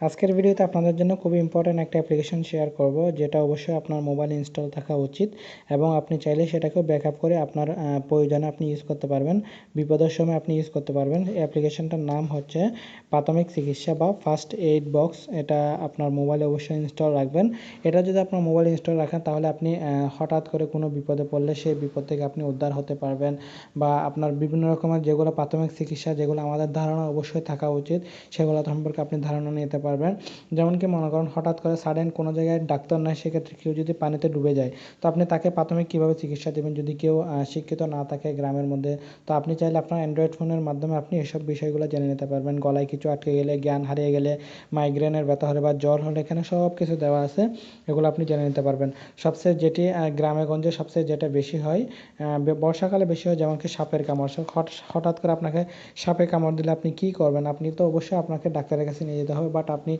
আজকের ভিডিওতে আপনাদের জন্য খুবই ইম্পর্ট্যান্ট একটা অ্যাপ্লিকেশন শেয়ার করব, যেটা অবশ্যই আপনার মোবাইল ইনস্টল থাকা উচিত এবং আপনি চাইলে সেটাকেও ব্যাকআপ করে আপনার প্রয়োজনে আপনি ইউজ করতে পারবেন। বিপদের সময় আপনি ইউজ করতে পারবেন। এই অ্যাপ্লিকেশনটার নাম হচ্ছে প্রাথমিক চিকিৎসা বা ফার্স্ট এইড বক্স এটা আপনার মোবাইলে অবশ্যই ইনস্টল রাখবেন। এটা যদি আপনার মোবাইল ইনস্টল রাখেন, তাহলে আপনি হঠাৎ করে কোনো বিপদে পড়লে সেই বিপদ থেকে আপনি উদ্ধার হতে পারবেন বা আপনার বিভিন্ন রকমের যেগুলো প্রাথমিক চিকিৎসা, যেগুলো আমাদের ধারণা অবশ্যই থাকা উচিত, সেগুলো সম্পর্কে আপনি ধারণা নিতে পারবেন। পারবেন। যেমন কি মনে করেন হঠাৎ করে সাডেন কোনো জায়গায় ডাক্তার নাই, সেক্ষেত্রে কেউ যদি পানিতে ডুবে যায়, তো আপনি তাকে প্রাথমিক কীভাবে চিকিৎসা দেবেন? যদি কেউ শিক্ষিত না থাকে গ্রামের মধ্যে, তো আপনি চাইলে আপনার অ্যান্ড্রয়েড ফোনের মাধ্যমে আপনি এসব বিষয়গুলো জেনে নিতে পারবেন। গলায় কিছু আটকে গেলে, জ্ঞান হারিয়ে গেলে মাইগ্রেনের ব্যথা হলে বা জ্বর হলে এখানে সব কিছু দেওয়া আছে, এগুলো আপনি জেনে নিতে পারবেন। সবচেয়ে যেটি গ্রামে গঞ্জে সবচেয়ে যেটা বেশি হয় বর্ষাকালে বেশি হয় যেমন কি সাপের কামড়। হঠাৎ করে আপনাকে সাপে কামড় দিলে আপনি কি করবেন? আপনি তো অবশ্যই আপনাকে ডাক্তারের কাছে নিয়ে যেতে হবে বাট আপনি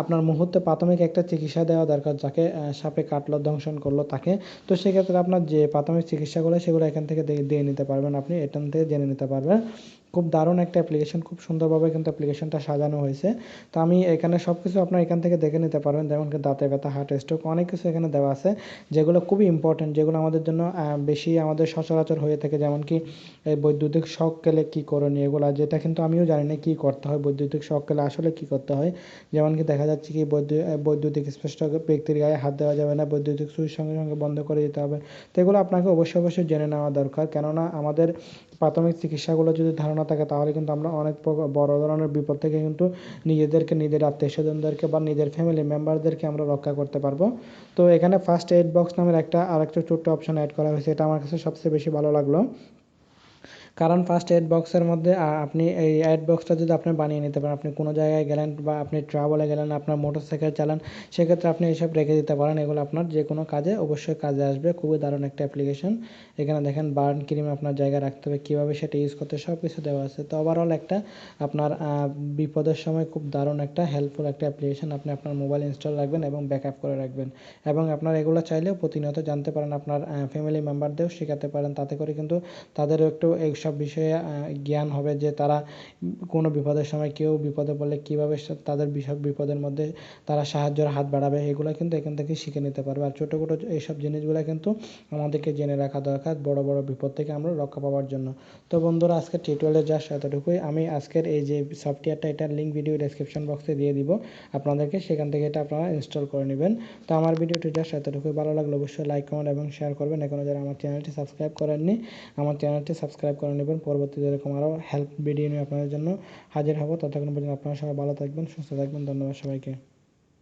আপনার মুহূর্তে প্রাথমিক একটা চিকিৎসা দেওয়া দরকার যাকে সাপে কাটলো, দংশন করল তাকে। তো সেক্ষেত্রে আপনার যে প্রাথমিক চিকিৎসাগুলো, সেগুলো এখান থেকে দিয়ে নিতে পারবেন আপনি, এখান থেকে জেনে নিতে পারবেন। খুব দারুণ একটা অ্যাপ্লিকেশন খুব সুন্দরভাবে কিন্তু অ্যাপ্লিকেশনটা সাজানো হয়েছে। তো আমি এখানে সব কিছু আপনার এখান থেকে দেখে নিতে পারবেন, যেমন কি দাঁতে ব্যথা হার্ট স্ট্রোক অনেক কিছু এখানে দেওয়া আছে, যেগুলো খুবই ইম্পর্টেন্ট যেগুলো আমাদের জন্য বেশি আমাদের সচরাচর হয়ে থাকে, যেমন কি, এই বৈদ্যুতিক শক গেলে কী করণীয় এগুলো যেটা কিন্তু আমিও জানি না কী করতে হয়, বৈদ্যুতিক শক গেলে আসলে কী করতে হয়। যেমন কি দেখা যাচ্ছে কি বৈদ্যুতিক স্পষ্ট ব্যক্তির গায়ে হাত দেওয়া যাবে না, বৈদ্যুতিক সুইচ সঙ্গে সঙ্গে বন্ধ করে দিতে হবে। তো এগুলো আপনাকে অবশ্যই অবশ্যই জেনে নেওয়া দরকার, কেননা আমাদের প্রাথমিক চিকিৎসাগুলো যদি ধারণা থাকে, তাহলে কিন্তু আমরা অনেক বড় ধরনের বিপদ থেকে কিন্তু নিজেদেরকে, নিজের আত্মীয় স্বজনদেরকে বা নিজের ফ্যামিলি মেম্বারদেরকে আমরা রক্ষা করতে পারব। তো এখানে ফার্স্ট এইড বক্স নামের একটা, আরেকটা ছোট্ট অপশন অ্যাড করা হয়েছে, এটা আমার কাছে সবচেয়ে বেশি ভালো লাগল। কারণ ফার্স্ট এড বক্সের মধ্যে আপনি এই এড বক্সটা যদি আপনি বানিয়ে নিতে পারেন, আপনি কোনো জায়গায় গেলেন বা আপনি ট্রাভেলে গেলেন, আপনার মোটর সাইকেল চালান, সেক্ষেত্রে আপনি এইসব রেখে দিতে পারেন। এগুলো আপনার যে কোনো কাজে অবশ্যই কাজে আসবে। খুবই দারুণ একটা অ্যাপ্লিকেশন এখানে দেখেন বার্ন ক্রিম আপনার জায়গায় রাখতে হবে, কীভাবে সেটা ইউজ করতে সব কিছু দেওয়া আছে। তো ওভারঅল একটা আপনার বিপদের সময় খুব দারুণ একটা হেল্পফুল একটা অ্যাপ্লিকেশন আপনি আপনার মোবাইল ইনস্টল রাখবেন এবং ব্যাকআপ করে রাখবেন। এবং আপনার এগুলো চাইলেও প্রতিনিয়ত জানতে পারেন, আপনার ফ্যামিলি মেম্বারদেরও শেখাতে পারেন। তাতে করে কিন্তু তাদেরও একটু এই সব বিষয়ে জ্ঞান হবে যে তারা কোনো বিপদের সময় কেউ বিপদে পড়লে কীভাবে তাদের বিষয় বিপদের মধ্যে তারা সাহায্যের হাত বাড়াবে, এগুলো কিন্তু এখান থেকে শিখে নিতে পারবে। আর ছোটো ছোটো এইসব জিনিসগুলো কিন্তু আমাদেরকে জেনে রাখা দরকার বড় বড় বিপদ থেকে আমরা রক্ষা পাওয়ার জন্য। তো বন্ধুরা আজকে টিউটোরিয়ালে যা এতটুকুই। আমি আজকের এই যে সফটওয়্যারটা এটার লিঙ্ক ভিডিও ডেসক্রিপশন বক্সে দিয়ে দিব। আপনাদেরকে সেখান থেকে এটা আপনারা ইনস্টল করে নেবেন। তো আমার ভিডিওটি জাস্ট এতটুকুই। ভালো লাগলে অবশ্যই লাইক কমেন্ট এবং শেয়ার করবেন। এখনও যারা আমার চ্যানেলটি সাবস্ক্রাইব করেননি, আমার চ্যানেলটি সাবস্ক্রাইব করে নেবেন। পরবর্তীতে এরকম আরও হেল্প ভিডিও নিয়ে আপনাদের জন্য হাজির হব। ততক্ষণ পর্যন্ত আপনারা সবাই ভালো থাকবেন, সুস্থ থাকবেন। ধন্যবাদ সবাইকে।